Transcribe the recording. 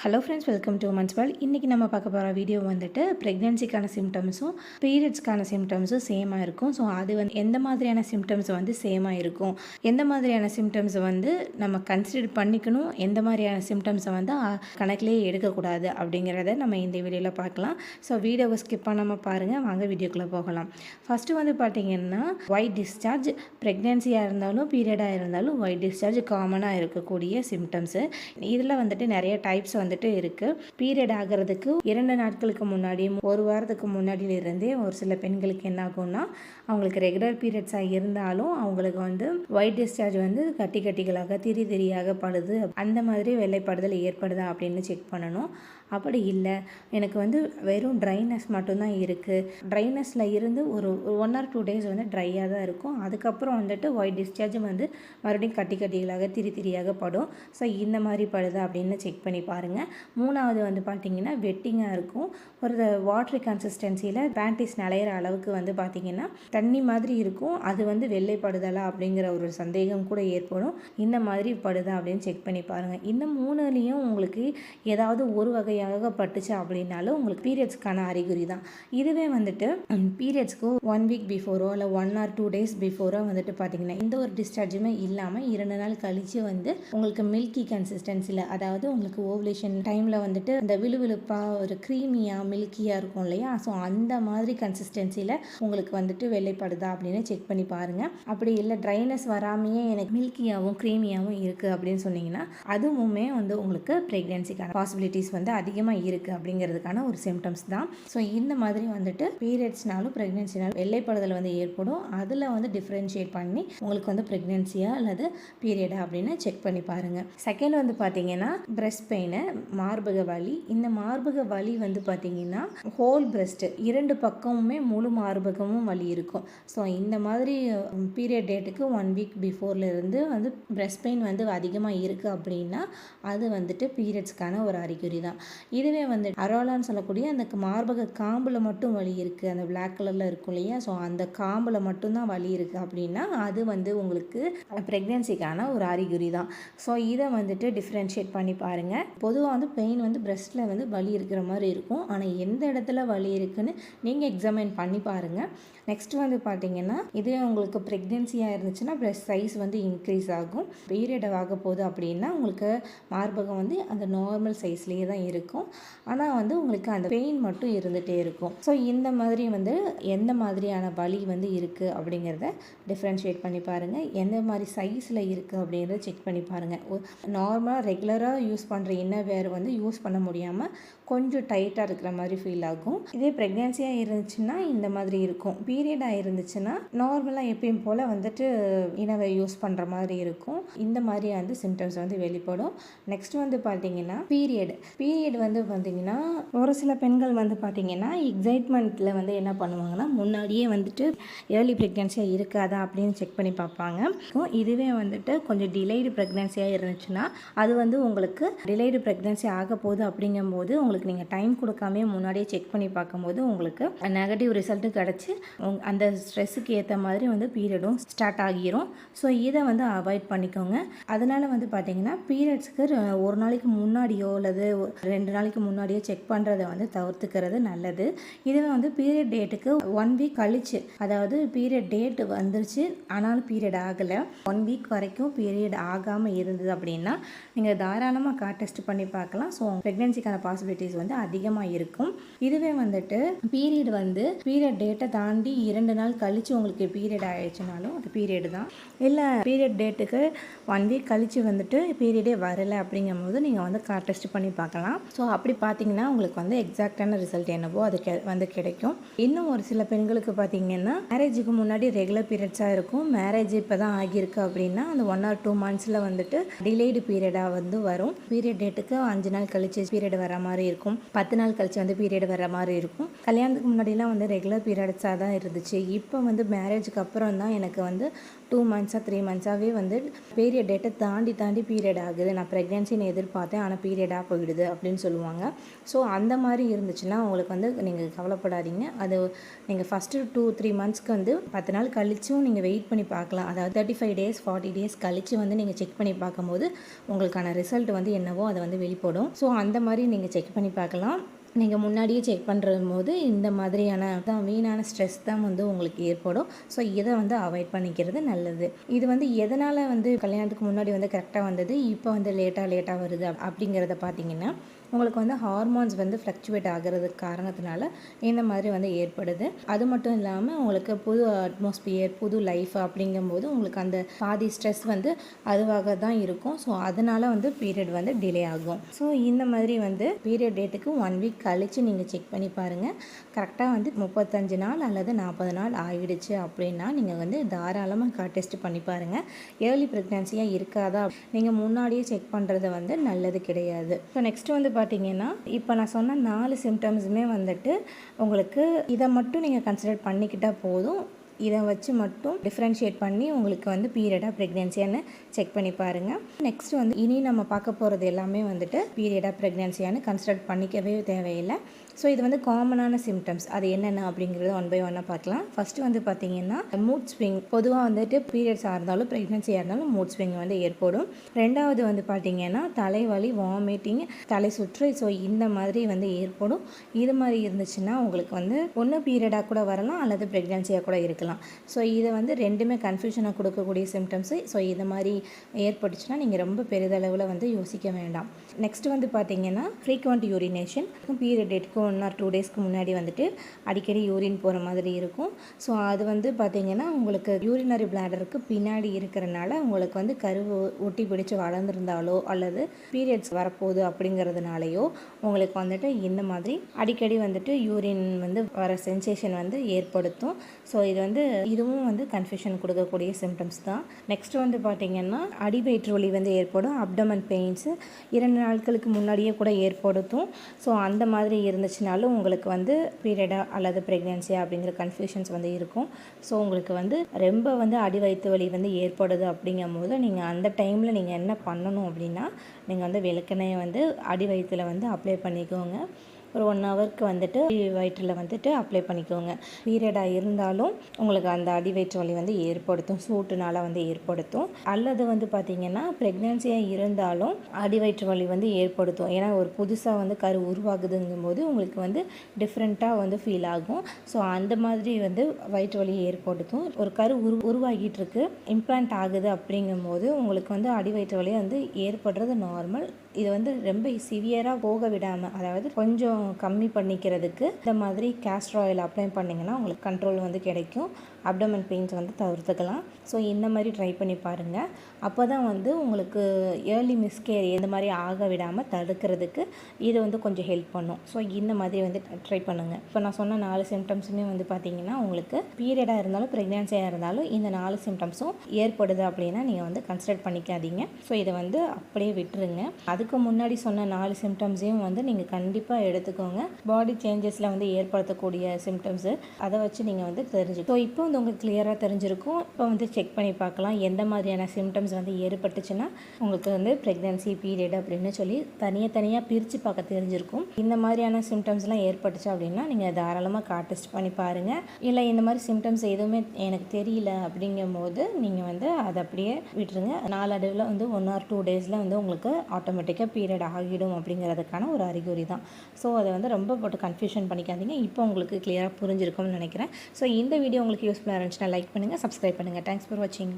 Hello friends welcome to மன்ஸ் வேல் இன்றைக்கி நம்ம பார்க்க போகிற வீடியோ வந்துட்டு ப்ரெக்னென்சிக்கான சிம்டம்ஸும் பீரியட்ஸ்க்கான சிம்டம்ஸும் சேமாக இருக்கும். ஸோ அது வந்து எந்த மாதிரியான சிம்டம்ஸ் வந்து சேமாக இருக்கும்? எந்த மாதிரியான சிம்டம்ஸை வந்து நம்ம கன்சிடர் பண்ணிக்கணும்? எந்த மாதிரியான சிம்டம்ஸை வந்து கணக்கிலே கணக்கிலேயே எடுக்கக்கூடாது அப்படிங்கிறத நம்ம இந்த வீடியோவில் பார்க்கலாம். ஸோ வீடியோவை ஸ்கிப் பண்ணாமல் பாருங்கள் வாங்க வீடியோக்குள்ளே போகலாம். ஃபஸ்ட்டு வந்து பார்த்திங்கன்னா ஒயிட் டிஸ்சார்ஜ் ப்ரெக்னென்சியாக இருந்தாலும் பீரியடாக இருந்தாலும் ஒயிட் டிஸ்சார்ஜ் காமனாக இருக்கக்கூடிய சிம்டம்ஸு இதில் வந்துட்டு நிறைய டைப்ஸ் வந்துட்டு இருக்குது பீரியட் ஆகிறதுக்கு இரண்டு நாட்களுக்கு முன்னாடி ஒரு வாரத்துக்கு முன்னாடியிலிருந்தே ஒரு சில பெண்களுக்கு என்ன ஆகும்னா அவங்களுக்கு ரெகுலர் பீரியட்ஸாக இருந்தாலும் அவங்களுக்கு வந்து ஒயிட் டிஸ்சார்ஜ் வந்து கட்டி கட்டிகளாக திரி திரியாக படுது. அந்த மாதிரி வெள்ளைப்படுதல் ஏற்படுதா அப்படின்னு செக் பண்ணணும். அப்படி இல்லை. எனக்கு வந்து வெறும் ட்ரைனஸ் மட்டும்தான் இருக்குது ட்ரைனஸில் இருந்து ஒரு ஒன் ஆர் டூ டேஸ் வந்து ட்ரையாக தான் இருக்கும். அதுக்கப்புறம் வந்துட்டு ஒயிட் டிஸ்சார்ஜ் வந்து மறுபடியும் கட்டி கட்டிகளாக திரி திரியாக படும். ஸோ இந்த மாதிரி படுதா அப்படின்னு செக் பண்ணி பாருங்கள் மூணாவது வந்து பார்த்தீங்கன்னா வெட்டிங்காக இருக்கும். ஒரு வாட்ரு கன்சிஸ்டன்சியில் பேண்டிஸ் நிலையிற அளவுக்கு வந்து பார்த்தீங்கன்னா தண்ணி மாதிரி இருக்கும். அது வந்து வெள்ளைப்படுதலா அப்படிங்கிற ஒரு சந்தேகம் கூட ஏற்படும். இந்த மாதிரி படுதா அப்படின்னு செக் பண்ணி பாருங்கள் இந்த மூணுலேயும் உங்களுக்கு ஏதாவது ஒரு வகை பட்டுச்சு அப்படின்னாலும் உங்களுக்கு பீரியட்ஸ்க்கான அறிகுறி தான் இதுவே வந்துட்டு பீரியட்ஸ்க்கு ஒன் வீக் பிஃபோரோ இல்லை ஒன் ஆர் டூ டேஸ் பிஃபோரோ வந்துட்டு பார்த்தீங்கன்னா எந்த ஒரு டிஸ்சார்ஜுமே இல்லாமல் இரண்டு நாள் கழித்து வந்து உங்களுக்கு மில்கி கன்சிஸ்டன்சியில் அதாவது உங்களுக்கு ஓவலேஷன் டைமில் வந்துட்டு அந்த விழுவிழுப்பாக ஒரு க்ரீமியாக மில்கியாக இருக்கும் இல்லையா? ஸோ அந்த மாதிரி கன்சிஸ்டன்சியில் உங்களுக்கு வந்துட்டு வெள்ளைப்படுதா அப்படின்னு செக் பண்ணி பாருங்கள் அப்படி இல்லை ட்ரைனஸ் வராமையே எனக்கு மில்கியாகவும் க்ரீமியாகவும் இருக்குது அப்படின்னு சொன்னீங்கன்னா அதுவுமே வந்து உங்களுக்கு ப்ரெக்னென்சிக்கான பாசிபிலிட்டிஸ் வந்து அதிகமாக இருக்குது அப்படிங்கிறதுக்கான ஒரு சிம்டம்ஸ் தான். ஸோ இந்த மாதிரி வந்துட்டு பீரியட்ஸ்னாலும் ப்ரெக்னென்சினாலும் வெள்ளைப்படுதல் வந்து ஏற்படும். அதில் வந்து டிஃப்ரென்ஷியேட் பண்ணி உங்களுக்கு வந்து ப்ரெக்னென்சியா அல்லது பீரியடா அப்படின்னு செக் பண்ணி பாருங்கள் செகண்ட் வந்து பார்த்தீங்கன்னா பிரஸ்ட் பெயின் மார்பக வலி. இந்த மார்பக வலி வந்து பார்த்தீங்கன்னா ஹோல் பிரஸ்ட்டு இரண்டு பக்கமுமே முழு மார்பகமும் வலி இருக்கும். ஸோ இந்த மாதிரி பீரியட் டேட்டுக்கு ஒன் வீக் பிஃபோர்ல இருந்து வந்து பிரஸ்ட் பெயின் வந்து அதிகமாக இருக்குது அப்படின்னா அது வந்துட்டு பீரியட்ஸ்க்கான ஒரு அறிகுறி தான். இதுவே வந்து அரோலான்னு சொல்லக்கூடிய அந்த மார்பக காம்பில் மட்டும் வலி இருக்குது அந்த பிளாக் கலரில் இருக்கும் இல்லையா? ஸோ அந்த காம்பில் மட்டும்தான் வலி இருக்குது அப்படின்னா அது வந்து உங்களுக்கு ப்ரெக்னென்சிக்கான ஒரு அறிகுறி தான். ஸோ இதை வந்துட்டு டிஃப்ரென்ஷியேட் பண்ணி பாருங்கள் பொதுவாக வந்து பெயின் வந்து பிரஸ்ட்டில் வந்து வலி இருக்கிற மாதிரி இருக்கும். ஆனால் எந்த இடத்துல வலி இருக்குன்னு நீங்கள் எக்ஸாமின் பண்ணி பாருங்கள் நெக்ஸ்ட் வந்து பார்த்தீங்கன்னா இதுவே உங்களுக்கு ப்ரெக்னென்சியாக இருந்துச்சுன்னா பிரஸ்ட் சைஸ் வந்து இன்க்ரீஸ் ஆகும். பீரியட் ஆக போகுது அப்படின்னா உங்களுக்கு மார்பகம் வந்து அந்த நார்மல் சைஸ்லேயே தான் இருக்கும் ஆனால் வந்து உங்களுக்கு அந்த பெயின் மட்டும் இருந்துகிட்டே இருக்கும். ஸோ இந்த மாதிரி வந்து எந்த மாதிரியான வலி வந்து இருக்குது அப்படிங்கிறத டிஃப்ரென்ஷியேட் பண்ணி பாருங்கள் எந்த மாதிரி சைஸில் இருக்குது அப்படிங்கிறத செக் பண்ணி பாருங்கள் நார்மலாக ரெகுலராக யூஸ் பண்ணுற இன்னர் வேர் வந்து யூஸ் பண்ண முடியாமல் கொஞ்சம் டைட்டாக இருக்கிற மாதிரி ஃபீல் ஆகும். இதே ப்ரெக்னென்சியாக இருந்துச்சுன்னா இந்த மாதிரி இருக்கும். பீரியடாக இருந்துச்சுன்னா நார்மலாக எப்பயும் போல் வந்துட்டு இனவை யூஸ் பண்ணுற மாதிரி இருக்கும். இந்த மாதிரி வந்து சிம்டம்ஸ் வந்து வெளிப்படும். நெக்ஸ்ட் வந்து பார்த்தீங்கன்னா பீரியட் பீரியட் வந்து பார்த்திங்கன்னா ஒரு சில பெண்கள் வந்து பார்த்திங்கன்னா எக்ஸைட்மெண்ட்டில் வந்து என்ன பண்ணுவாங்கன்னா முன்னாடியே வந்துட்டு ஏர்லி ப்ரெக்னென்சியாக இருக்காதா அப்படின்னு செக் பண்ணி பார்ப்பாங்க. இதுவே வந்துட்டு கொஞ்சம் டிலேடு ப்ரெக்னென்சியாக இருந்துச்சுன்னா அது வந்து உங்களுக்கு டிலேடு ப்ரெக்னென்சி ஆக போகுது அப்படிங்கும்போது உங்களுக்கு நீங்கள் டைம் கொடுக்காமே முன்னாடியே செக் பண்ணி பார்க்கும்போது உங்களுக்கு நெகட்டிவ் ரிசல்ட்டு கிடச்சி அந்த ஸ்ட்ரெஸ்ஸுக்கு ஏற்ற மாதிரி வந்து பீரியடும் ஸ்டார்ட் ஆகிரும். ஸோ இதை வந்து அவாய்ட் பண்ணிக்கோங்க. அதனால் வந்து பார்த்திங்கன்னா பீரியட்ஸ்க்கு ஒரு நாளைக்கு முன்னாடியோ அல்லது ஒரு ரெண்டு நாளைக்கு முன்னாடியே செக் பண்ணுறத வந்து தவிர்த்துக்கிறது நல்லது. இதுவே வந்து பீரியட் டேட்டுக்கு ஒன் வீக் கழிச்சு அதாவது பீரியட் டேட் வந்துருச்சு ஆனாலும் பீரியட் ஆகலை. ஒன் வீக் வரைக்கும் பீரியட் ஆகாமல் இருந்தது அப்படின்னா நீங்கள் தாராளமாக கார் டெஸ்ட் பண்ணி பார்க்கலாம். ஸோ ப்ரெக்னென்சிக்கான பாசிபிலிட்டிஸ் வந்து அதிகமாக இருக்கும். இதுவே வந்துட்டு பீரியட் வந்து பீரியட் டேட்டை தாண்டி இரண்டு நாள் கழிச்சு உங்களுக்கு பீரியட் ஆயிடுச்சுனாலும் அது பீரியட் தான். இல்லை பீரியட் டேட்டுக்கு ஒன் வீக் கழிச்சு வந்துட்டு பீரியடே வரலை அப்படிங்கும்போது நீங்கள் வந்து கார் டெஸ்ட் பண்ணி பார்க்கலாம். ஸோ அப்படி பார்த்தீங்கன்னா உங்களுக்கு வந்து எக்ஸாக்டான ரிசல்ட் என்னவோ அது கெ வந்து கிடைக்கும். இன்னும் ஒரு சில பெண்களுக்கு பார்த்தீங்கன்னா மேரேஜுக்கு முன்னாடி ரெகுலர் பீரியட்ஸாக இருக்கும். மேரேஜ் இப்போ தான் ஆகியிருக்கு அப்படின்னா அந்த ஒன் ஆர் டூ மந்த்ஸில் வந்துட்டு டிலேடு பீரியடாக வந்து வரும். பீரியட் டேட்டுக்கு அஞ்சு நாள் கழிச்சு பீரியட் வர மாதிரி இருக்கும். பத்து நாள் கழிச்சு வந்து பீரியட் வர மாதிரி இருக்கும். கல்யாணத்துக்கு முன்னாடிலாம் வந்து ரெகுலர் பீரியட்ஸாக தான் இருந்துச்சு. இப்போ வந்து மேரேஜுக்கு அப்புறம் தான் எனக்கு வந்து டூ மந்த்ஸாக த்ரீ மந்த்ஸாகவே வந்து பீரியட் டேட்டை தாண்டி தாண்டி பீரியட் ஆகுது. நான் ப்ரெக்னென்சின்னு எதிர்பார்த்தேன் ஆனால் பீரியடாக போயிடுது அப்படின்னு சொல்லுவாங்க. ஸோ அந்த மாதிரி இருந்துச்சுன்னா உங்களுக்கு வந்து நீங்கள் கவலைப்படாதீங்க. அது நீங்கள் ஃபஸ்ட்டு டூ த்ரீ மந்த்ஸ்க்கு வந்து பத்து நாள் கழிச்சும் நீங்கள் வெயிட் பண்ணி பார்க்கலாம். அதாவது thirty five days forty days கழிச்சு வந்து நீங்கள் செக் பண்ணி பார்க்கும்போது உங்களுக்கான ரிசல்ட் வந்து என்னவோ அதை வந்து வெளிப்படும். ஸோ அந்த மாதிரி நீங்கள் செக் பண்ணி பார்க்கலாம். நீங்கள் முன்னாடியே செக் பண்ணுற போது இந்த மாதிரியான தான் வீணான ஸ்ட்ரெஸ் தான் வந்து உங்களுக்கு ஏற்படும். ஸோ இதை வந்து அவாய்ட் பண்ணிக்கிறது நல்லது. இது வந்து எதனால் வந்து கல்யாணத்துக்கு முன்னாடி வந்து கரெக்டாக வந்தது இப்போ வந்து லேட்டாக லேட்டாக வருது அப்படிங்கிறத பார்த்தீங்கன்னா உங்களுக்கு வந்து ஹார்மோன்ஸ் வந்து ஃப்ளக்சுவேட் ஆகிறதுக்கு காரணத்தினால இந்த மாதிரி வந்து ஏற்படுது. அது மட்டும் இல்லாமல் உங்களுக்கு புது அட்மாஸ்பியர் புது லைஃப் அப்படிங்கும்போது உங்களுக்கு அந்த பாதி ஸ்ட்ரெஸ் வந்து அதுவாக தான் இருக்கும். ஸோ அதனால் வந்து பீரியட் வந்து டிலே ஆகும். ஸோ இந்த மாதிரி வந்து பீரியட் டேட்டுக்கு ஒன் வீக் கழித்து நீங்கள் செக் பண்ணி பாருங்கள் கரெக்டாக வந்து முப்பத்தஞ்சு நாள் அல்லது நாற்பது நாள் ஆகிடுச்சு அப்படின்னா நீங்கள் வந்து தாராளமாக டெஸ்ட் பண்ணி பாருங்கள் ஏர்லி ப்ரெக்னன்சியாக இருக்காதா? நீங்கள் முன்னாடியே செக் பண்ணுறது வந்து நல்லது கிடையாது. ஸோ நெக்ஸ்ட் வந்து பார்த்தீங்கன்னா இப்போ நான் சொன்ன நாலு சிம்டம்ஸுமே வந்துட்டு உங்களுக்கு இதை மட்டும் நீங்கள் கன்சிடர் பண்ணிக்கிட்டால் போதும். இதை வச்சு மட்டும் டிஃப்ரென்ஷியேட் பண்ணி உங்களுக்கு வந்து பீரியடாக ப்ரெக்னென்சியான்னு செக் பண்ணி பாருங்கள் நெக்ஸ்ட் வந்து இனி நம்ம பார்க்க போகிறது எல்லாமே வந்துட்டு பீரியடாக ப்ரெக்னென்சியான்னு கன்சிடர் பண்ணிக்கவே தேவையில்லை. ஸோ இது வந்து காமனான சிம்டம்ஸ் அது என்னென்ன அப்படிங்கிறது ஒன் பை ஒன்னாக பார்க்கலாம். ஃபஸ்ட்டு வந்து பார்த்தீங்கன்னா மூட் ஸ்விங் பொதுவாக வந்துட்டு பீரியட்ஸாக இருந்தாலும் ப்ரெக்னென்சியாக இருந்தாலும் மூட் ஸ்விங் வந்து ஏற்படும். ரெண்டாவது வந்து பார்த்தீங்கன்னா தலைவலி வாமிட்டிங் தலை சுற்று. ஸோ இந்த மாதிரி வந்து ஏற்படும். இது மாதிரி இருந்துச்சுன்னா உங்களுக்கு வந்து ஒன்று பீரியடாக கூட வரலாம் அல்லது ப்ரெக்னென்சியாக கூட இருக்கலாம். ஸோ இதை வந்து ரெண்டுமே கன்ஃபியூஷனாக கொடுக்கக்கூடிய சிம்டம்ஸு ஸோ இது மாதிரி ஏற்பட்டுச்சுன்னா நீங்கள் ரொம்ப பெரிதளவில் வந்து யோசிக்க வேண்டாம். நெக்ஸ்ட் வந்து பார்த்தீங்கன்னா ஃப்ரீக்வெண்ட் யூரினேஷன் பீரியட் எடுக்கும் ஒன் ஆர் டூ டேஸ்க்கு முன்னாடி வந்துட்டு அடிக்கடி யூரின் போகிற மாதிரி இருக்கும். ஸோ அது வந்து பார்த்திங்கன்னா உங்களுக்கு யூரினரி பிளாடருக்கு பின்னாடி இருக்கிறனால உங்களுக்கு வந்து கருவு ஒட்டி பிடிச்சு வளர்ந்துருந்தாலோ அல்லது பீரியட்ஸ் வரப்போகுது அப்படிங்கிறதுனாலையோ உங்களுக்கு வந்துட்டு இந்த மாதிரி அடிக்கடி வந்துட்டு யூரின் வந்து வர சென்சேஷன் வந்து ஏற்படுத்தும். ஸோ இது வந்து இதுவும் வந்து கன்ஃபியூஷன் கொடுக்கக்கூடிய சிம்டம்ஸ் தான். நெக்ஸ்ட் வந்து பார்த்தீங்கன்னா அடிவயிற்று வலி வந்து ஏற்படும் அப்டமன் பெயின்ஸு இரண்டு நாட்களுக்கு முன்னாடியே கூட ஏற்படுத்தும். ஸோ அந்த மாதிரி இருந்துச்சு இருந்துச்சுனாலும் உங்களுக்கு வந்து பீரியடா அல்லது ப்ரெக்னென்சியா அப்படிங்கிற கன்ஃபியூஷன்ஸ் வந்து இருக்கும். ஸோ உங்களுக்கு வந்து ரொம்ப வந்து அடி வயிற்று வலி வந்து ஏற்படுது அப்படிங்கும் போது நீங்கள் அந்த டைமில் நீங்கள் என்ன பண்ணணும் அப்படின்னா நீங்கள் வந்து விளக்கெண்ணெயை வந்து அடி வயிற்றுல வந்து அப்ளை பண்ணிக்கோங்க. ஒரு ஒன் ஹவருக்கு வந்துட்டு வயிற்றில் வந்துட்டு அப்ளை பண்ணிக்கோங்க. பீரியடாக இருந்தாலும் உங்களுக்கு அந்த அடி வயிற்று வலி வந்து ஏற்படுத்தும். சூட்டுனால வந்து ஏற்படுத்தும். அல்லது வந்து பார்த்திங்கன்னா ப்ரெக்னென்சியாக இருந்தாலும் அடி வயிற்று வலி வந்து ஏற்படுத்தும். ஏன்னா ஒரு புதுசாக வந்து கரு உருவாகுதுங்கும் போது உங்களுக்கு வந்து டிஃப்ரெண்ட்டாக வந்து ஃபீல் ஆகும். ஸோ அந்த மாதிரி வந்து வயிற்று வலி ஏற்படுத்தும். ஒரு கரு உரு உருவாகிட்டு இருக்கு இம்ப்ளான்ட் ஆகுது அப்படிங்கும்போது உங்களுக்கு வந்து அடி வயிற்று வலி வந்து ஏற்படுறது நார்மல் இது வந்து ரொம்ப சிவியராக போக விடாமல் அதாவது கொஞ்சம் கம்மி பண்ணிக்கிறதுக்கு இந்த மாதிரி கேஸ்ட்ராயில் அப்ளை பண்ணிங்கன்னா உங்களுக்கு கண்ட்ரோல் வந்து கிடைக்கும். அப்டமன் பெயின்ஸ் வந்து தவிர்த்துக்கலாம். ஸோ இந்த மாதிரி ட்ரை பண்ணி பாருங்கள் அப்போ தான் வந்து உங்களுக்கு ஏர்லி மிஸ்கேர் இந்த மாதிரி ஆக விடாமல் தடுக்கிறதுக்கு இது வந்து கொஞ்சம் ஹெல்ப் பண்ணும். ஸோ இந்த மாதிரி வந்து ட்ரை பண்ணுங்கள் இப்போ நான் சொன்ன நாலு சிம்டம்ஸுமே வந்து பார்த்தீங்கன்னா உங்களுக்கு பீரியடாக இருந்தாலும் ப்ரெக்னென்சியாக இருந்தாலும் இந்த நாலு சிம்டம்ஸும் ஏற்படுது அப்படின்னா நீங்கள் வந்து கன்சிடர் பண்ணிக்காதீங்க. ஸோ இதை வந்து அப்படியே விட்டுருங்க. அதுக்கு முன்னாடி சொன்ன நாலு சிம்டம்ஸையும் வந்து நீங்கள் கண்டிப்பாக எடுத்துக்கோங்க. பாடி சேஞ்சஸில் வந்து ஏற்படுத்தக்கூடிய சிம்டம்ஸு அதை வச்சு நீங்கள் வந்து தெரிஞ்சு ஸோ இப்போ வந்து உங்களுக்கு கிளியராக தெரிஞ்சிருக்கும். இப்போ வந்து செக் பண்ணி பார்க்கலாம். எந்த மாதிரியான சிம்டம்ஸ் வந்து ஏற்பட்டுச்சுன்னா உங்களுக்கு வந்து ப்ரெக்னென்சி பீரியட் அப்படின்னு சொல்லி தனியாக தனியாக பிரித்து பார்க்க தெரிஞ்சிருக்கும். இந்த மாதிரியான சிம்டம்ஸ்லாம் ஏற்பட்டுச்சு அப்படின்னா நீங்கள் தாராளமாக கார் டெஸ்ட் பண்ணி பாருங்கள் இல்லை இந்த மாதிரி சிம்டம்ஸ் எதுவுமே எனக்கு தெரியல அப்படிங்கும்போது நீங்கள் வந்து அதை அப்படியே விட்டுருங்க. நாளடைவில் வந்து ஒன் ஆர் டூ டேஸில் வந்து உங்களுக்கு ஆட்டோமேட்டிக்காக பீரியட் ஆகிடும் அப்படிங்கிறதுக்கான ஒரு அறிகுறி தான். ஸோ அதை வந்து ரொம்ப போட்டு கன்ஃபியூஷன் பண்ணிக்காதீங்க. இப்போ உங்களுக்கு கிளியராக புரிஞ்சிருக்கும்னு நினைக்கிறேன். ஸோ இந்த வீடியோ உங்களுக்கு யூஸ் யூஸ்ஃபுல்லாக இருந்துச்சுன்னா லைக் பண்ணுங்கள் சப்ஸ்கிரைப் பண்ணுங்கள் தேங்க்ஸ் ஃபார் வாட்சிங்